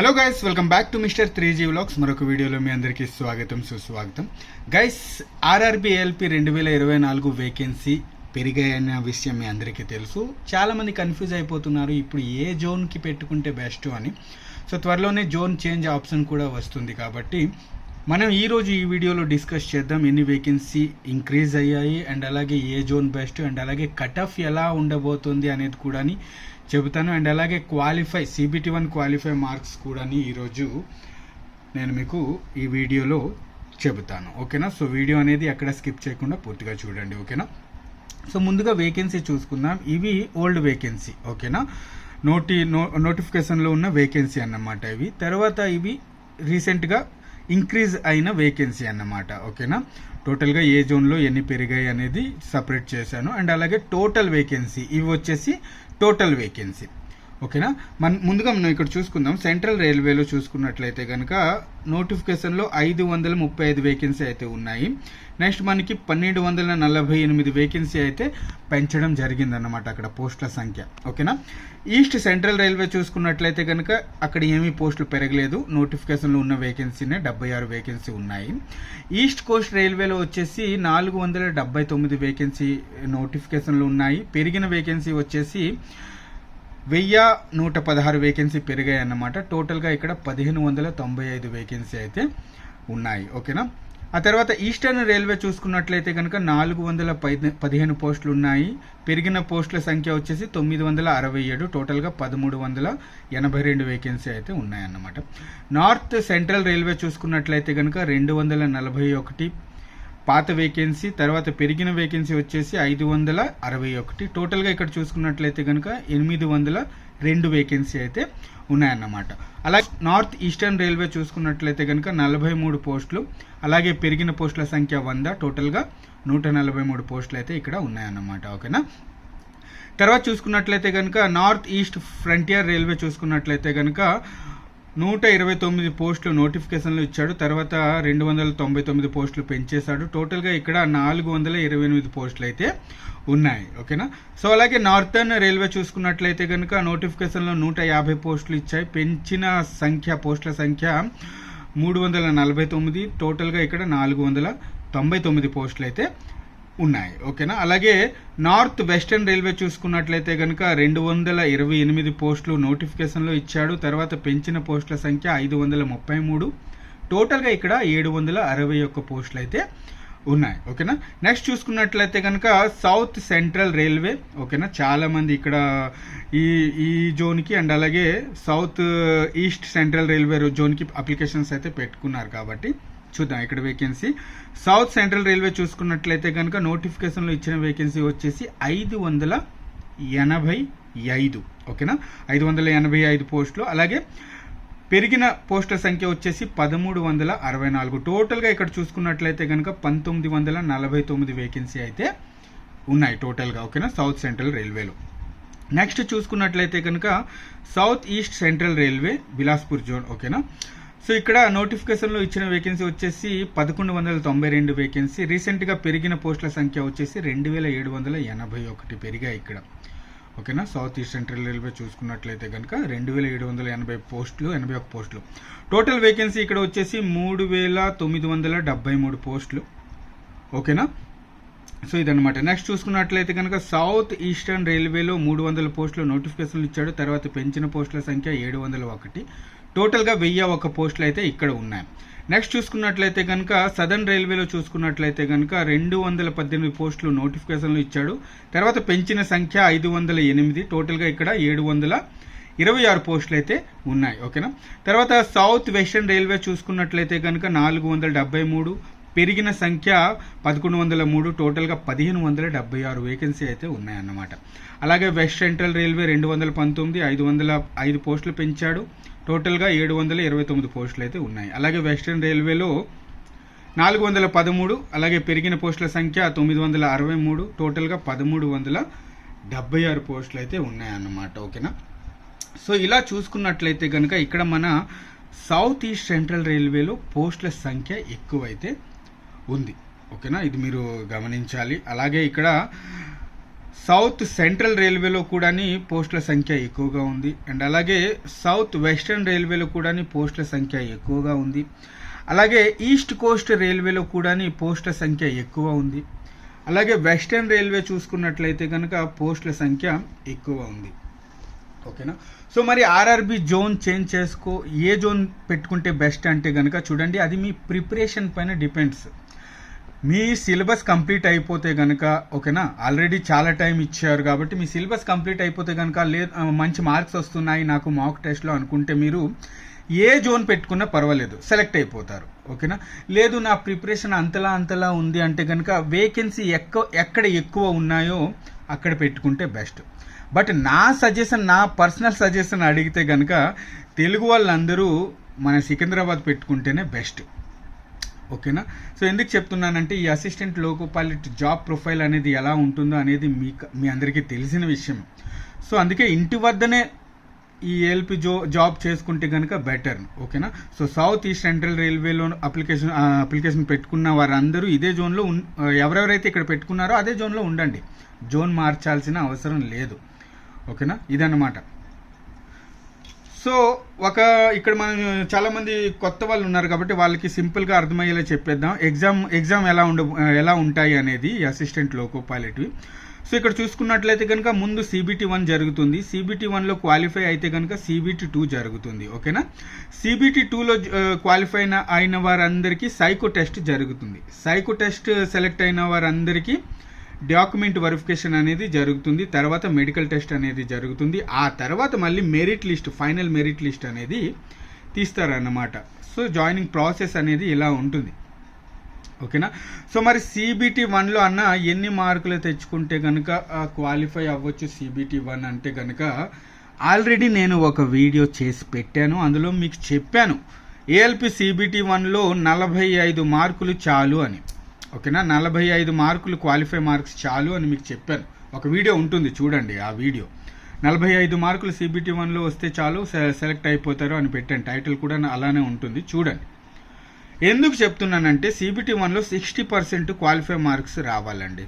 Hello guys welcome back to mister three G vlogs మరొక వీడియోలో మీ అందరికీ స్వాగతం సుస్వాగతం. గైస్ ఆర్ఆర్బిఎల్పి రెండు వేల ఇరవై నాలుగు వేకెన్సీ పెరిగాయన్న విషయం మీ అందరికీ తెలుసు. చాలామంది కన్ఫ్యూజ్ అయిపోతున్నారు ఇప్పుడు ఏ జోన్కి పెట్టుకుంటే బెస్ట్ అని. సో త్వరలోనే జోన్ చేంజ్ ఆప్షన్ కూడా వస్తుంది కాబట్టి మనం ఈరోజు ఈ వీడియోలో డిస్కస్ చేద్దాం ఎన్ని వేకెన్సీ ఇంక్రీజ్ అయ్యాయి అండ్ అలాగే ఏ జోన్ బెస్ట్ అండ్ అలాగే కట్ ఆఫ్ ఎలా ఉండబోతుంది అనేది కూడా చెబుతాను. అండ్ అలాగే qualify CBT one qualify marks కూడా ఈరోజు నేను మీకు ఈ వీడియోలో చెబుతాను. ఓకేనా? సో వీడియో అనేది ఎక్కడ స్కిప్ చేయకుండా పూర్తిగా చూడండి. ఓకేనా? సో ముందుగా వేకెన్సీ చూసుకుందాం. ఇవి ఓల్డ్ వేకెన్సీ ఓకేనా? నోటి నో నోటిఫికేషన్లో ఉన్న వేకెన్సీ అన్నమాట ఇవి. తర్వాత ఇవి రీసెంట్గా ఇంక్రీజ్ అయిన వేకెన్సీ అన్నమాట. ఓకేనా? టోటల్గా ఏ జోన్లో ఎన్ని పెరిగాయి అనేది సపరేట్ చేశాను. అండ్ అలాగే టోటల్ వేకెన్సీ ఇవి వచ్చేసి టోటల్ వేకెన్సీ ఓకేనా? మన ముందుగా మనం ఇక్కడ చూసుకుందాం. సెంట్రల్ రైల్వేలో చూసుకున్నట్లయితే కనుక నోటిఫికేషన్లో ఐదు వందల ముప్పై ఐదు వేకెన్సీ అయితే ఉన్నాయి. నెక్స్ట్ మనకి పన్నెండు వందల నలభై ఎనిమిది వేకెన్సీ అయితే పెంచడం జరిగిందన్నమాట అక్కడ పోస్టుల సంఖ్య. ఓకేనా? ఈస్ట్ సెంట్రల్ రైల్వే చూసుకున్నట్లయితే కనుక అక్కడ ఏమీ పోస్టులు పెరగలేదు. నోటిఫికేషన్లో ఉన్న వేకెన్సీనే డెబ్బై ఆరు వేకెన్సీ ఉన్నాయి. ఈస్ట్ కోస్ట్ రైల్వేలో వచ్చేసి నాలుగు వందల డెబ్బై తొమ్మిది వేకెన్సీ నోటిఫికేషన్లు ఉన్నాయి. పెరిగిన వేకెన్సీ వచ్చేసి వెయ్యి నూట పదహారు వేకెన్సీ పెరిగాయి అన్నమాట టోటల్గా ఇక్కడ పదిహేను వందల తొంభై ఐదు వేకెన్సీ అయితే ఉన్నాయి. ఓకేనా? ఆ తర్వాత ఈస్టర్న్ రైల్వే చూసుకున్నట్లయితే కనుక నాలుగు వందల పదిహేను పోస్టులు ఉన్నాయి. పెరిగిన పోస్టుల సంఖ్య వచ్చేసి తొమ్మిది వందల అరవై ఏడు. టోటల్గా పదమూడు వందల ఎనభై రెండు వేకెన్సీ అయితే ఉన్నాయన్నమాట. నార్త్ సెంట్రల్ రైల్వే చూసుకున్నట్లయితే కనుక రెండు వందల నలభై ఒకటి పాత వేకెన్సీ తర్వాత పెరిగిన వేకెన్సీ వచ్చేసి ఐదు వందల అరవై ఒకటి. టోటల్గా ఇక్కడ చూసుకున్నట్లయితే కనుక ఎనిమిది వందల రెండు వేకెన్సీ అయితే ఉన్నాయన్నమాట. అలాగే నార్త్ ఈస్టర్న్ రైల్వే చూసుకున్నట్లయితే కనుక నలభై మూడు పోస్టులు అలాగే పెరిగిన పోస్టుల సంఖ్య వంద. టోటల్గా నూట నలభై మూడు పోస్టులు అయితే ఇక్కడ ఉన్నాయన్నమాట. ఓకేనా? తర్వాత చూసుకున్నట్లయితే కనుక నార్త్ ఈస్ట్ ఫ్రంటియర్ రైల్వే చూసుకున్నట్లయితే కనుక నూట ఇరవై తొమ్మిది పోస్టులు నోటిఫికేషన్లు ఇచ్చాడు. తర్వాత రెండు వందల తొంభై తొమ్మిది పోస్టులు పెంచేశాడు. టోటల్గా ఇక్కడ నాలుగు వందల ఇరవై ఎనిమిది పోస్టులు అయితే ఉన్నాయి. ఓకేనా? సో అలాగే నార్థర్న్ రైల్వే చూసుకున్నట్లయితే కనుక నోటిఫికేషన్లో నూట యాభై పోస్టులు ఇచ్చాయి. పెంచిన సంఖ్య పోస్టుల సంఖ్య మూడు వందల నలభై తొమ్మిది. టోటల్గా ఇక్కడ నాలుగు వందల తొంభై తొమ్మిది పోస్టులు అయితే ఉన్నాయి ఓకేనా? అలాగే నార్త్ వెస్టర్న్ రైల్వే చూసుకున్నట్లయితే కనుక రెండు వందల ఇరవై ఎనిమిది పోస్టులు నోటిఫికేషన్లో ఇచ్చాడు. తర్వాత పెంచిన పోస్టుల సంఖ్య ఐదు వందల ముప్పై మూడు. టోటల్గా ఇక్కడ ఏడు వందల అరవై ఒక్క పోస్టులు అయితే ఉన్నాయి ఓకేనా? నెక్స్ట్ చూసుకున్నట్లయితే కనుక సౌత్ సెంట్రల్ రైల్వే ఓకేనా? చాలామంది ఇక్కడ ఈ ఈ జోన్కి అండ్ అలాగే సౌత్ ఈస్ట్ సెంట్రల్ రైల్వే జోన్కి అప్లికేషన్స్ అయితే పెట్టుకున్నారు కాబట్టి చూద్దాం ఇక్కడ వేకెన్సీ సౌత్ సెంట్రల్ రైల్వే చూసుకున్నట్లయితే కనుక నోటిఫికేషన్లో ఇచ్చిన వేకెన్సీ వచ్చేసి ఐదు వందల ఎనభై ఐదు. ఓకేనా? ఐదు వందల ఎనభై ఐదు పోస్టులు. అలాగే పెరిగిన పోస్టుల సంఖ్య వచ్చేసి పదమూడు వందల అరవై నాలుగు. టోటల్గా ఇక్కడ చూసుకున్నట్లయితే కనుక పంతొమ్మిది వందల నలభై తొమ్మిది వేకెన్సీ అయితే ఉన్నాయి టోటల్గా ఓకేనా? సౌత్ సెంట్రల్ రైల్వేలో నెక్స్ట్ చూసుకున్నట్లయితే కనుక south east central railway Bilaspur zone ఓకేనా? సో ఇక్కడ నోటిఫికేషన్లో ఇచ్చిన వేకెన్సీ వచ్చేసి పదకొండు వందల తొంభై రెండు వేకెన్సీ రీసెంట్గా పెరిగిన పోస్టుల సంఖ్య వచ్చేసి రెండు వేల ఏడు వందల ఎనభై ఒకటి పెరిగాయి ఇక్కడ. ఓకేనా? సౌత్ ఈస్ట్ సెంట్రల్ రైల్వే చూసుకున్నట్లయితే కనుక రెండు వేల ఏడు వందల ఎనభై పోస్టులు ఎనభై ఒక పోస్టులు. టోటల్ వేకెన్సీ ఇక్కడ వచ్చేసి మూడు వేల తొమ్మిది వందల డెబ్బై మూడు పోస్టులు. ఓకేనా? సో ఇదనమాట నెక్స్ట్ చూసుకున్నట్లయితే కనుక సౌత్ ఈస్టర్న్ రైల్వేలో మూడు వందల పోస్టులు నోటిఫికేషన్లు ఇచ్చాడు. తర్వాత పెంచిన పోస్టుల సంఖ్య ఏడు వందల ఒకటి. టోటల్గా వెయ్యి ఒక పోస్టులు అయితే ఇక్కడ ఉన్నాయి. నెక్స్ట్ చూసుకున్నట్లయితే కనుక సదర్న్ రైల్వేలో చూసుకున్నట్లయితే కనుక రెండు వందల పద్దెనిమిది పోస్టులు నోటిఫికేషన్లు ఇచ్చాడు. తర్వాత పెంచిన సంఖ్య ఐదు వందల ఎనిమిది టోటల్గా ఇక్కడ ఏడు వందల ఇరవై ఆరు పోస్టులు అయితే ఉన్నాయి. ఓకేనా? తర్వాత సౌత్ వెస్టర్న్ రైల్వే చూసుకున్నట్లయితే కనుక నాలుగు వందల డెబ్బై మూడు పెరిగిన సంఖ్య పదకొండు వందల మూడు టోటల్గా పదిహేను వందల డెబ్బై ఆరు వేకెన్సీ అయితే ఉన్నాయన్నమాట. అలాగే వెస్ట్ సెంట్రల్ రైల్వే రెండు వందల పంతొమ్మిది ఐదు వందల ఐదు పోస్టులు పెంచాడు. టోటల్గా ఏడు వందల ఇరవై తొమ్మిది పోస్టులు అయితే ఉన్నాయి. అలాగే వెస్టర్న్ రైల్వేలో నాలుగు వందల పదమూడు అలాగే పెరిగిన పోస్టుల సంఖ్య తొమ్మిది వందల అరవై మూడు టోటల్గా పదమూడు వందల డెబ్బై ఆరు పోస్టులు అయితే ఉన్నాయన్నమాట. ఓకేనా? సో ఇలా చూసుకున్నట్లయితే కనుక ఇక్కడ మన సౌత్ ఈస్ట్ సెంట్రల్ రైల్వేలో పోస్టుల సంఖ్య ఎక్కువైతే ఉంది. ఓకేనా? ఇది మీరు గమనించాలి. అలాగే ఇక్కడ సౌత్ సెంట్రల్ రైల్వేలో కూడాని పోస్టుల సంఖ్య ఎక్కువగా ఉంది. అండ్ అలాగే సౌత్ వెస్టర్న్ రైల్వేలో కూడాని పోస్టుల సంఖ్య ఎక్కువగా ఉంది. అలాగే ఈస్ట్ కోస్ట్ రైల్వేలో కూడాని పోస్టుల సంఖ్య ఎక్కువ ఉంది. అలాగే వెస్టర్న్ రైల్వే చూసుకున్నట్లయితే కనుక పోస్టుల సంఖ్య ఎక్కువ ఉంది. ఓకేనా? సో మరి ఆర్ఆర్బి జోన్ చేంజ్ చేసుకో ఏ జోన్ పెట్టుకుంటే బెస్ట్ అంటే కనుక చూడండి అది మీ ప్రిపరేషన్ పైన డిపెండ్స్. మీ సిలబస్ కంప్లీట్ అయిపోతే కనుక ఓకేనా? ఆల్రెడీ చాలా టైం ఇచ్చారు కాబట్టి మీ సిలబస్ కంప్లీట్ అయిపోతే కనుక లే మంచి మార్క్స్ వస్తున్నాయి నాకు మాక్ టెస్ట్లో అనుకుంటే మీరు ఏ జోన్ పెట్టుకున్నా పర్వాలేదు సెలెక్ట్ అయిపోతారు ఓకేనా? లేదు నా ప్రిపరేషన్ అంతలా అంతలా ఉంది అంటే కనుక వేకెన్సీ ఎక్కువ ఎక్కడ ఎక్కువ ఉన్నాయో అక్కడ పెట్టుకుంటే బెస్ట్. బట్ నా సజెషన్ నా పర్సనల్ సజెషన్ అడిగితే కనుక తెలుగు వాళ్ళందరూ మన సికింద్రాబాద్ పెట్టుకుంటేనే బెస్ట్. ఓకేనా? సో ఎందుకు చెప్తున్నానంటే ఈ assistant loco pilot job profile అనేది ఎలా ఉంటుందో అనేది మీకు మీ అందరికీ తెలిసిన విషయం. సో అందుకే ఇంటి వద్దనే ఈ ఏఎల్పి జో జాబ్ చేసుకుంటే కనుక బెటర్ ఓకేనా? సో సౌత్ ఈస్ట్ సెంట్రల్ రైల్వేలో అప్లికేషన్ అప్లికేషన్ పెట్టుకున్న వారందరూ ఇదే జోన్లో ఉన్ ఎవరెవరైతే ఇక్కడ పెట్టుకున్నారో అదే జోన్లో ఉండండి. జోన్ మార్చాల్సిన అవసరం లేదు. ఓకేనా? ఇదన్నమాట. సో ఒక ఇక్కడ మనం చాలామంది కొత్త వాళ్ళు ఉన్నారు కాబట్టి వాళ్ళకి సింపుల్గా అర్థమయ్యేలా చెప్పేద్దాం. ఎగ్జామ్ ఎగ్జామ్ ఎలా ఉండ ఎలా ఉంటాయి అనేది అసిస్టెంట్ లోకో పైలట్వి సో ఇక్కడ చూసుకున్నట్లయితే కనుక ముందు సిబిటి వన్ జరుగుతుంది. సిబిటి వన్లో క్వాలిఫై అయితే కనుక సిబిటి టూ జరుగుతుంది. ఓకేనా? సిబిటి టూలో క్వాలిఫై అయిన అయిన వారందరికీ సైకో టెస్ట్ జరుగుతుంది. సైకో టెస్ట్ సెలెక్ట్ అయిన వారందరికీ డాక్యుమెంట్ వెరిఫికేషన్ అనేది జరుగుతుంది తర్వాత మెడికల్ టెస్ట్ అనేది జరుగుతుంది. ఆ తర్వాత మళ్ళీ merit list final merit list అనేది తీస్తారన్నమాట. సో జాయినింగ్ ప్రాసెస్ అనేది ఇలా ఉంటుంది. ఓకేనా? సో మరి సిబిటి వన్లో అన్న ఎన్ని మార్కులు తెచ్చుకుంటే కనుక క్వాలిఫై అవ్వచ్చు సిబిటి వన్ అంటే కనుక ఆల్రెడీ నేను ఒక వీడియో చేసి పెట్టాను. అందులో మీకు చెప్పాను ఏఎల్పి సిబిటి వన్లో నలభై ఐదు మార్కులు చాలు అని. ఓకేనా? నలభై ఐదు మార్కులు క్వాలిఫై మార్క్స్ చాలు అని మీకు చెప్పాను. ఒక వీడియో ఉంటుంది చూడండి ఆ వీడియో. నలభై ఐదు మార్కులు సిబిటి వన్లో వస్తే చాలు సె- సెలెక్ట్ అయిపోతారు అని పెట్టాను. టైటిల్ కూడా అలానే ఉంటుంది చూడండి. ఎందుకు చెప్తున్నానంటే సిబిటి వన్లో సిక్స్టీ పర్సెంట్ క్వాలిఫై మార్క్స్ రావాలండి.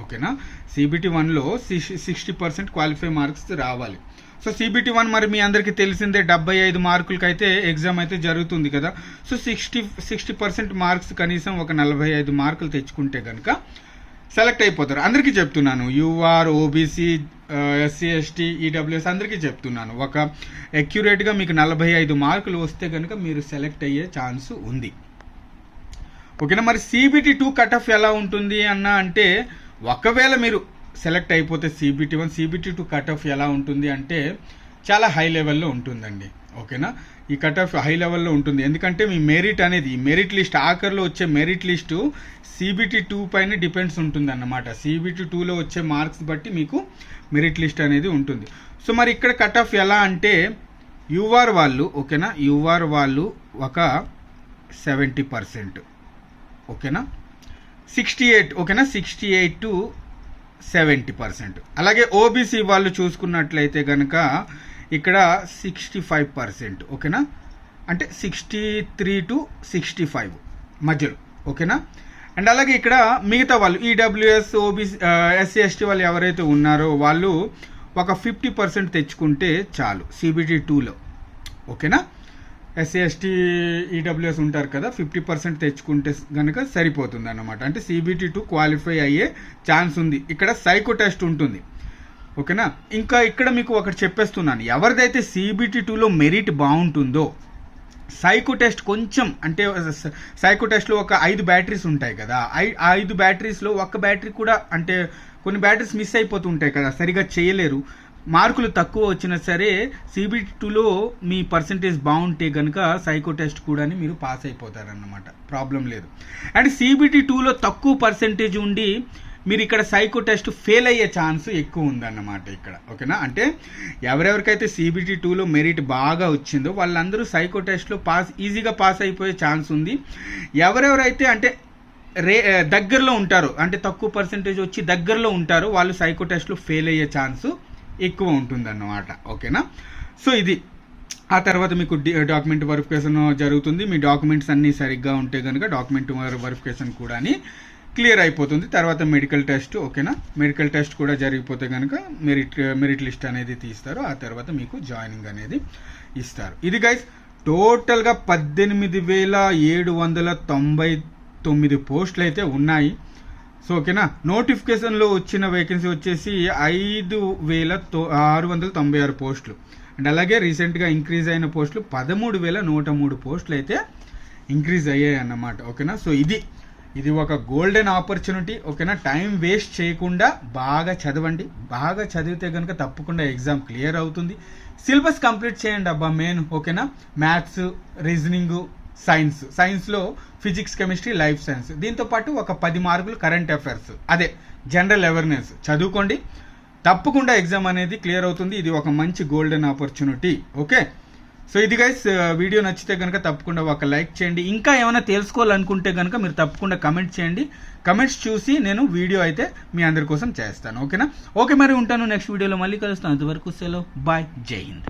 ఓకేనా? సిబిటి వన్లో సిక్స్టీ పర్సెంట్ క్వాలిఫై మార్క్స్ రావాలి. సో సిబిటి వన్ మరి మీ అందరికీ తెలిసిందే డెబ్బై ఐదు మార్కులకి అయితే ఎగ్జామ్ అయితే జరుగుతుంది కదా. So sixty sixty percent marks కనీసం ఒక నలభై ఐదు మార్కులు తెచ్చుకుంటే కనుక సెలెక్ట్ అయిపోతారు. అందరికీ చెప్తున్నాను. UR OBC SC ST EWS అందరికీ చెప్తున్నాను. ఒక అక్యురేట్గా మీకు నలభై ఐదు మార్కులు వస్తే కనుక మీరు సెలెక్ట్ అయ్యే ఛాన్స్ ఉంది. ఓకేనా? మరి సిబిటి టూ కట్ ఆఫ్ ఎలా ఉంటుంది అన్న అంటే ఒకవేళ మీరు సెలెక్ట్ అయిపోతే CBT one CBT two cut off ఎలా ఉంటుంది అంటే చాలా హై లెవెల్లో ఉంటుందండి. ఓకేనా? ఈ కట్ ఆఫ్ హై లెవెల్లో ఉంటుంది. ఎందుకంటే మీ మెరిట్ అనేది ఈ మెరిట్ లిస్ట్ ఆఖరిలో వచ్చే మెరిట్ లిస్టు సిబిటి టూ పైన డిపెండ్స్ ఉంటుంది అన్నమాట సిబిటి టూలో వచ్చే మార్క్స్ బట్టి మీకు మెరిట్ లిస్ట్ అనేది ఉంటుంది. సో మరి ఇక్కడ కట్ ఆఫ్ ఎలా అంటే యూఆర్ వాళ్ళు ఓకేనా? యూఆర్ వాళ్ళు ఒక సెవెంటీ పర్సెంట్ ఓకేనా? సిక్స్టీ ఎయిట్ ఓకేనా? Sixty eight to seventy percent. అలాగే ఓబీసీ వాళ్ళు చూసుకున్నట్లయితే కనుక ఇక్కడ సిక్స్టీ ఫైవ్ పర్సెంట్ ఓకేనా? అంటే sixty three to sixty five మధ్యలో ఓకేనా? అండ్ అలాగే ఇక్కడ మిగతా వాళ్ళు ఈడబ్ల్యూఎస్ ఓబీసీ ఎస్సీ ఎస్టీ వాళ్ళు ఎవరైతే ఉన్నారో వాళ్ళు ఒక ఫిఫ్టీ పర్సెంట్ తెచ్చుకుంటే చాలు సిబిటీ టూలో ఓకేనా? ఎస్సీ ఎస్టీ ఈడబ్ల్యూఎస్ ఉంటారు కదా ఫిఫ్టీ పర్సెంట్ తెచ్చుకుంటే కనుక సరిపోతుంది అన్నమాట అంటే సిబిటీ టూ క్వాలిఫై అయ్యే ఛాన్స్ ఉంది. ఇక్కడ సైకో టెస్ట్ ఉంటుంది. ఓకేనా? ఇంకా ఇక్కడ మీకు ఒకటి చెప్పేస్తున్నాను. ఎవరిదైతే సిబిటీ టూలో మెరిట్ బాగుంటుందో సైకో టెస్ట్ కొంచెం అంటే సైకో టెస్ట్లో ఒక ఐదు బ్యాటరీస్ ఉంటాయి కదా ఐ- ఐదు బ్యాటరీస్లో ఒక్క బ్యాటరీ కూడా అంటే కొన్ని బ్యాటరీస్ మిస్ అయిపోతుంటాయి కదా సరిగా చేయలేరు. మార్కులు తక్కువ వచ్చినా సరే సిబిటి టూలో మీ పర్సంటేజ్ బాగుంటే కనుక సైకో టెస్ట్ కూడా మీరు పాస్ అయిపోతారన్నమాట. ప్రాబ్లం లేదు. అండ్ సిబిటి టూలో తక్కువ పర్సంటేజ్ ఉండి మీరు ఇక్కడ సైకో టెస్ట్ ఫెయిల్ అయ్యే ఛాన్స్ ఎక్కువ ఉందన్నమాట ఇక్కడ. ఓకేనా? అంటే ఎవరెవరికైతే సిబిటి టూలో మెరిట్ బాగా వచ్చిందో వాళ్ళందరూ సైకో టెస్ట్లో పాస్ ఈజీగా పాస్ అయిపోయే ఛాన్స్ ఉంది. ఎవరెవరైతే అంటే రే దగ్గరలో ఉంటారు అంటే తక్కువ పర్సంటేజ్ వచ్చి దగ్గరలో ఉంటారు వాళ్ళు సైకో టెస్ట్లో ఫెయిల్ అయ్యే ఛాన్స్ ఎక్కువ ఉంటుందన్నమాట. ఓకేనా? సో ఇది. ఆ తర్వాత మీకు డాక్యుమెంట్ వెరిఫికేషన్ జరుగుతుంది. మీ డాక్యుమెంట్స్ అన్నీ సరిగ్గా ఉంటే కనుక డాక్యుమెంట్ వెరిఫికేషన్ కూడా క్లియర్ అయిపోతుంది. తర్వాత మెడికల్ టెస్ట్ ఓకేనా? మెడికల్ టెస్ట్ కూడా జరిగిపోతే కనుక మెరిట్ మెరిట్ లిస్ట్ అనేది తీస్తారు. ఆ తర్వాత మీకు జాయినింగ్ అనేది ఇస్తారు. ఇది గైస్ టోటల్గా పద్దెనిమిది వేల ఏడు వందల తొంభై తొమ్మిది పోస్టులు అయితే ఉన్నాయి. సో ఓకేనా? నోటిఫికేషన్లో వచ్చిన వేకెన్సీ వచ్చేసి ఐదు వేల తొ ఆరు వందల తొంభై ఆరు పోస్టులు. అండ్ అలాగే రీసెంట్గా ఇంక్రీజ్ అయిన పోస్టులు పదమూడు వేల నూట మూడు పోస్టులు అయితే ఇంక్రీజ్ అయ్యాయి అన్నమాట. ఓకేనా? సో ఇది. ఇది ఒక గోల్డెన్ ఆపర్చునిటీ ఓకేనా? టైం వేస్ట్ చేయకుండా బాగా చదవండి. బాగా చదివితే కనుక తప్పకుండా ఎగ్జామ్ క్లియర్ అవుతుంది. సిలబస్ కంప్లీట్ చేయండి అబ్బా మెయిన్ ఓకేనా? మ్యాథ్స్ రీజనింగ్ సైన్స్ సైన్స్లో ఫిజిక్స్ కెమిస్ట్రీ లైఫ్ సైన్స్ దీంతో పాటు ఒక పది మార్కులు కరెంట్ అఫైర్స్ అదే జనరల్ అవేర్నెస్ చదువుకోండి. తప్పకుండా ఎగ్జామ్ అనేది క్లియర్ అవుతుంది. ఇది ఒక మంచి గోల్డెన్ ఆపర్చునిటీ ఓకే సో ఇది గైస్ వీడియో uh, నచ్చితే కనుక తప్పకుండా ఒక లైక్ చేయండి. ఇంకా ఏమైనా తెలుసుకోవాలనుకుంటే కనుక మీరు తప్పకుండా కమెంట్ చేయండి. కమెంట్స్ చూసి నేను వీడియో అయితే మీ అందరి కోసం చేస్తాను. ఓకేనా ఓకే మరి ఉంటాను. నెక్స్ట్ వీడియోలో మళ్ళీ కలుస్తాను. అంతవరకు సెలవు. బాయ్ జై హింద్